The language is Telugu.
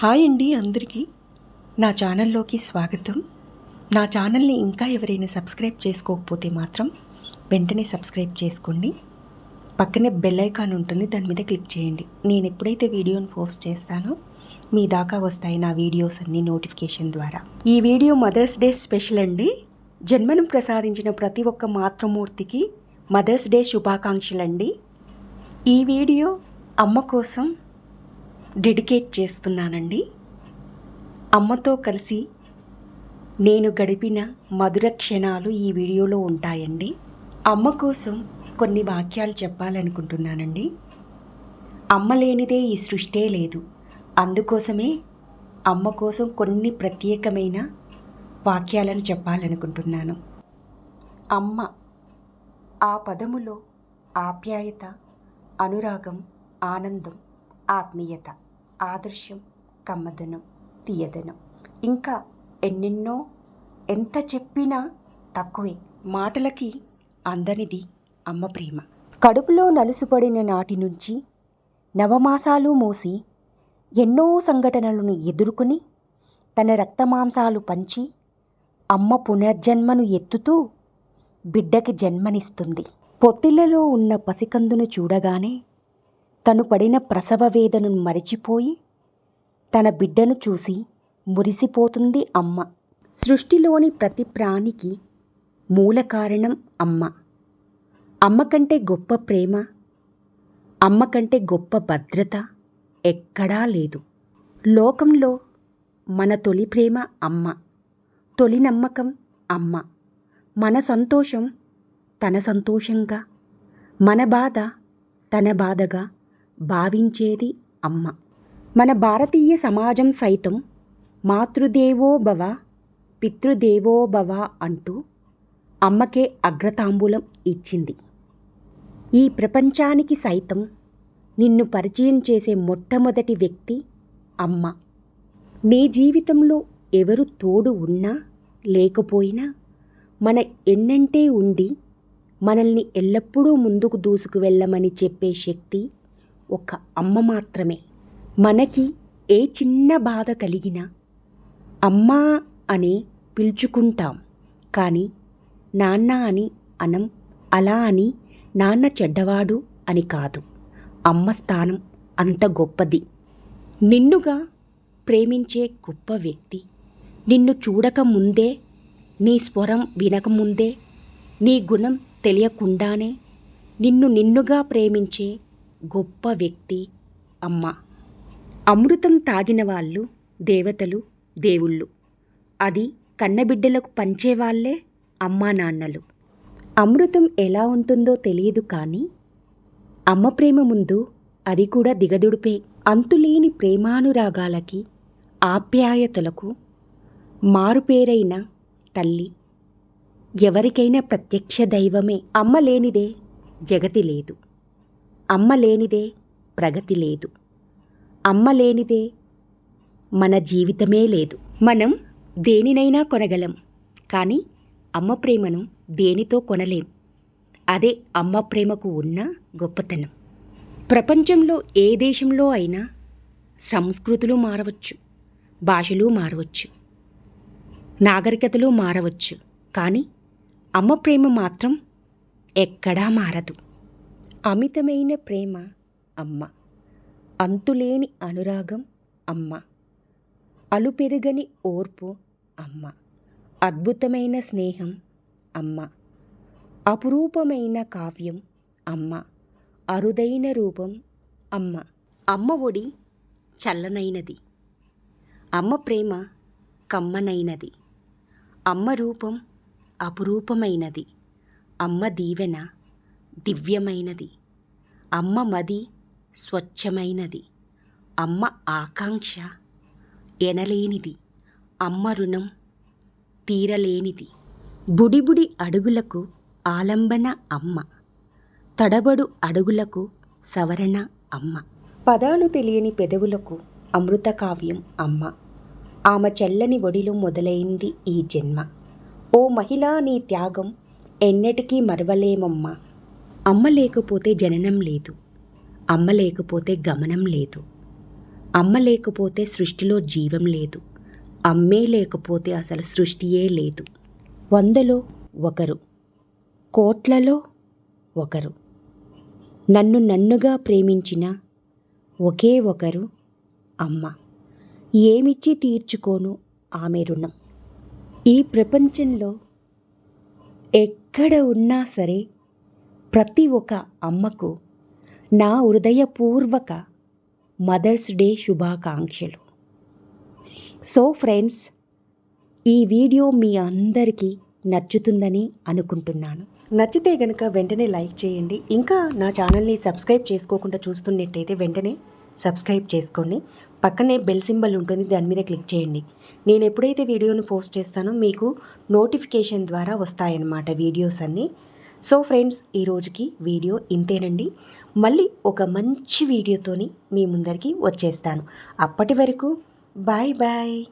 హాయ్ అండి అందరికీ. నా ఛానల్లోకి స్వాగతం. నా ఛానల్ని ఇంకా ఎవరైనా సబ్స్క్రైబ్ చేసుకోకపోతే మాత్రం వెంటనే సబ్స్క్రైబ్ చేసుకోండి. పక్కనే బెల్ ఐకాన్ ఉంటుంది దాని మీద క్లిక్ చేయండి. నేను ఎప్పుడైతే వీడియోని పోస్ట్ చేస్తానో మీ దాకా వస్తాయి నా వీడియోస్ అన్ని నోటిఫికేషన్ ద్వారా. ఈ వీడియో మదర్స్ డే స్పెషల్ అండి. జన్మను ప్రసాదించిన ప్రతి ఒక్క మాతృమూర్తికి మదర్స్ డే శుభాకాంక్షలు అండి ఈ వీడియో అమ్మ కోసం డెడికేట్ చేస్తున్నానండి. అమ్మతో కలిసి నేను గడిపిన మధుర క్షణాలు ఈ వీడియోలో ఉంటాయండి. అమ్మ కోసం కొన్ని వాక్యాలు చెప్పాలనుకుంటున్నానండి. అమ్మ లేనిదే ఈ సృష్టే లేదు. అందుకోసమే అమ్మ కోసం కొన్ని ప్రత్యేకమైన వాక్యాలను చెప్పాలనుకుంటున్నాను. అమ్మ ఆ పదములో ఆప్యాయత అనురాగం ఆనందం ఆత్మీయత ఆదర్శం కమ్మదనం తీయదనం. ఇంకా ఎన్నెన్నో ఎంత చెప్పినా తక్కువే. మాటలకి అందనిది అమ్మ ప్రేమ. కడుపులో నలుసుపడిన నాటి నుంచి నవమాసాలు మోసి ఎన్నో సంఘటనలను ఎదుర్కొని తన రక్తమాంసాలు పంచి అమ్మ పునర్జన్మను ఎత్తుతూ బిడ్డకి జన్మనిస్తుంది. పొత్తిళ్ళలో ఉన్న పసికందును చూడగానే తను పడిన ప్రసవ వేదనను మరిచిపోయి తన బిడ్డను చూసి మురిసిపోతుంది అమ్మ. సృష్టిలోని ప్రతి ప్రాణికి మూల కారణం అమ్మ. అమ్మ కంటే గొప్ప ప్రేమ అమ్మ కంటే గొప్ప భద్రత ఎక్కడా లేదు. లోకంలో మన తొలి ప్రేమ అమ్మ తొలి నమ్మకం అమ్మ. మన సంతోషం తన సంతోషంగా మన బాధ తన బాధగా భావించేది అమ్మ. మన భారతీయ సమాజం సైతం మాతృదేవో భవ పితృదేవో భవ అంటూ అమ్మకే అగ్రతాంబూలం ఇచ్చింది. ఈ ప్రపంచానికి సైతం నిన్ను పరిచయం చేసే మొట్టమొదటి వ్యక్తి అమ్మ. నీ జీవితంలో ఎవరు తోడు ఉన్నా లేకపోయినా మన ఎన్నంటే ఉండి మనల్ని ఎల్లప్పుడూ ముందుకు దూసుకు వెళ్ళమని చెప్పే శక్తి ఒక అమ్మ మాత్రమే. మనకి ఏ చిన్న బాధ కలిగినా అమ్మా అని పిలుచుకుంటాం. కానీ నాన్న అని అనం అలా అని నాన్న చెడ్డవాడు అని కాదు. అమ్మ స్థానం అంత గొప్పది. నిన్నుగా ప్రేమించే గొప్ప వ్యక్తి నిన్ను చూడక ముందే నీ స్వరం వినకముందే నీ గుణం తెలియకుండానే నిన్ను నిన్నుగా ప్రేమించే గొప్ప వ్యక్తి అమ్మ. అమృతం తాగిన వాళ్ళు దేవతలు దేవుళ్ళు. అది కన్నబిడ్డలకు పంచేవాళ్ళే అమ్మా నాన్నలు. అమృతం ఎలా ఉంటుందో తెలియదు కానీ అమ్మ ప్రేమ ముందు అది కూడా దిగదుడిపే. అంతులేని ప్రేమానురాగాలకి ఆప్యాయతలకు మారుపేరైన తల్లి. ఎవరికైనా ప్రత్యక్ష దైవమే. అమ్మ లేనిదే జగతి లేదు. అమ్మ లేనిదే ప్రగతి లేదు. అమ్మ లేనిదే మన జీవితమే లేదు. మనం దేనినైనా కొనగలం. కానీ అమ్మ ప్రేమను దేనితో కొనలేం. అదే అమ్మ ప్రేమకు ఉన్న గొప్పతనం. ప్రపంచంలో ఏ దేశంలో అయినా సంస్కృతులు మారవచ్చు భాషలు మారవచ్చు నాగరికతలు మారవచ్చు. కానీ అమ్మ ప్రేమ మాత్రం ఎక్కడా మారదు. అమితమైన ప్రేమ అమ్మ. అంతులేని అనురాగం అమ్మ. అలుపెరుగని ఓర్పు అమ్మ. అద్భుతమైన స్నేహం అమ్మ. అపురూపమైన కావ్యం అమ్మ. అరుదైన రూపం అమ్మ. అమ్మ ఒడి చల్లనైనది. అమ్మ ప్రేమ కమ్మనైనది. అమ్మ రూపం అపురూపమైనది. అమ్మ దీవెన దివ్యమైనది. అమ్మ మది స్వచ్ఛమైనది. అమ్మ ఆకాంక్ష ఎనలేనిది. అమ్మ రుణం తీరలేనిది. బుడిబుడి అడుగులకు ఆలంబన అమ్మ. తడబడు అడుగులకు సవరణ అమ్మ. పదాలు తెలియని పెదవులకు అమృత కావ్యం అమ్మ. ఆమె చల్లని ఒడిలో మొదలైంది ఈ జన్మ. ఓ మహిళా నీ త్యాగం ఎన్నటికీ మరవలేమమ్మా. అమ్మ లేకపోతే జననం లేదు. అమ్మ లేకపోతే గమనం లేదు. అమ్మ లేకపోతే సృష్టిలో జీవం లేదు. అమ్మే లేకపోతే అసలు సృష్టియే లేదు. వందలో ఒకరు కోట్లలో ఒకరు. నన్ను నన్నుగా ప్రేమించిన ఒకే ఒకరు అమ్మ. ఏమిచ్చి తీర్చుకోను ఆమె రుణం? ఈ ప్రపంచంలో ఎక్కడ ఉన్నా సరే ప్రతి ఒక్క అమ్మకు నా హృదయపూర్వక మదర్స్ డే శుభాకాంక్షలు. సో ఫ్రెండ్స్ ఈ వీడియో మీ అందరికీ నచ్చుతుందని అనుకుంటున్నాను. నచ్చితే గనుక వెంటనే లైక్ చేయండి. ఇంకా నా ఛానల్ని సబ్స్క్రైబ్ చేసుకోకుండా చూస్తున్నట్టయితే వెంటనే సబ్స్క్రైబ్ చేసుకోండి. పక్కనే బెల్ సింబల్ ఉంటుంది దాని మీద క్లిక్ చేయండి. నేను ఎప్పుడైతే వీడియోని పోస్ట్ చేస్తానో మీకు నోటిఫికేషన్ ద్వారా వస్తాయన్నమాట వీడియోస్ అన్నీ. సో ఫ్రెండ్స్ ఈ రోజుకి వీడియో ఇంతేనండి. మళ్ళీ ఒక మంచి వీడియోతోని మీ ముందరికి వచ్చేస్తాను. అప్పటి వరకు బాయ్ బాయ్.